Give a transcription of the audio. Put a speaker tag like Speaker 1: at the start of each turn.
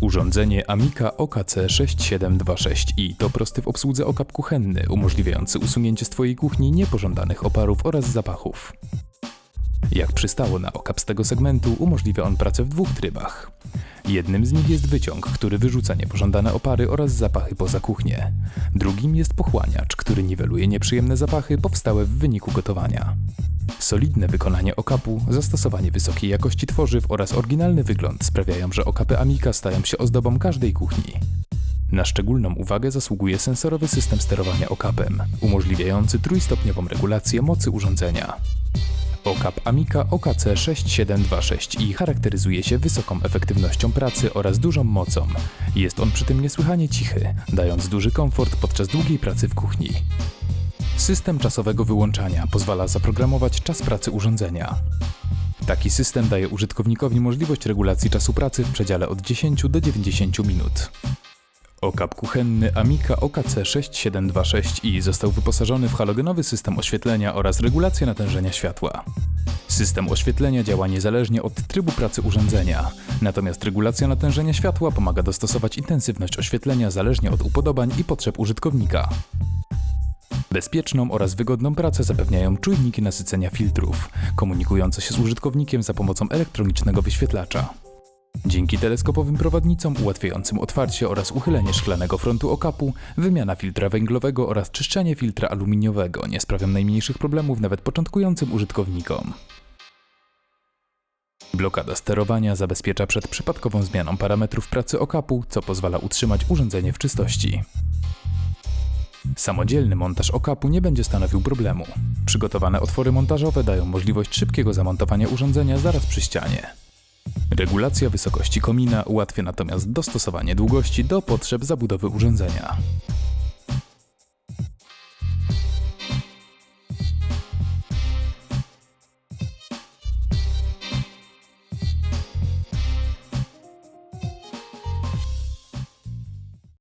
Speaker 1: Urządzenie Amica OKC6726i to prosty w obsłudze okap kuchenny, umożliwiający usunięcie z Twojej kuchni niepożądanych oparów oraz zapachów. Jak przystało na okap z tego segmentu, umożliwia on pracę w dwóch trybach. Jednym z nich jest wyciąg, który wyrzuca niepożądane opary oraz zapachy poza kuchnię. Drugim jest pochłaniacz, który niweluje nieprzyjemne zapachy powstałe w wyniku gotowania. Solidne wykonanie okapu, zastosowanie wysokiej jakości tworzyw oraz oryginalny wygląd sprawiają, że okapy Amica stają się ozdobą każdej kuchni. Na szczególną uwagę zasługuje sensorowy system sterowania okapem, umożliwiający trójstopniową regulację mocy urządzenia. Okap Amica OKC6726i charakteryzuje się wysoką efektywnością pracy oraz dużą mocą. Jest on przy tym niesłychanie cichy, dając duży komfort podczas długiej pracy w kuchni. System czasowego wyłączania pozwala zaprogramować czas pracy urządzenia. Taki system daje użytkownikowi możliwość regulacji czasu pracy w przedziale od 10 do 90 minut. Okap kuchenny Amica OKC6726i został wyposażony w halogenowy system oświetlenia oraz regulację natężenia światła. System oświetlenia działa niezależnie od trybu pracy urządzenia, natomiast regulacja natężenia światła pomaga dostosować intensywność oświetlenia zależnie od upodobań i potrzeb użytkownika. Bezpieczną oraz wygodną pracę zapewniają czujniki nasycenia filtrów, komunikujące się z użytkownikiem za pomocą elektronicznego wyświetlacza. Dzięki teleskopowym prowadnicom ułatwiającym otwarcie oraz uchylenie szklanego frontu okapu, wymiana filtra węglowego oraz czyszczenie filtra aluminiowego nie sprawią najmniejszych problemów nawet początkującym użytkownikom. Blokada sterowania zabezpiecza przed przypadkową zmianą parametrów pracy okapu, co pozwala utrzymać urządzenie w czystości. Samodzielny montaż okapu nie będzie stanowił problemu. Przygotowane otwory montażowe dają możliwość szybkiego zamontowania urządzenia zaraz przy ścianie. Regulacja wysokości komina ułatwia natomiast dostosowanie długości do potrzeb zabudowy urządzenia.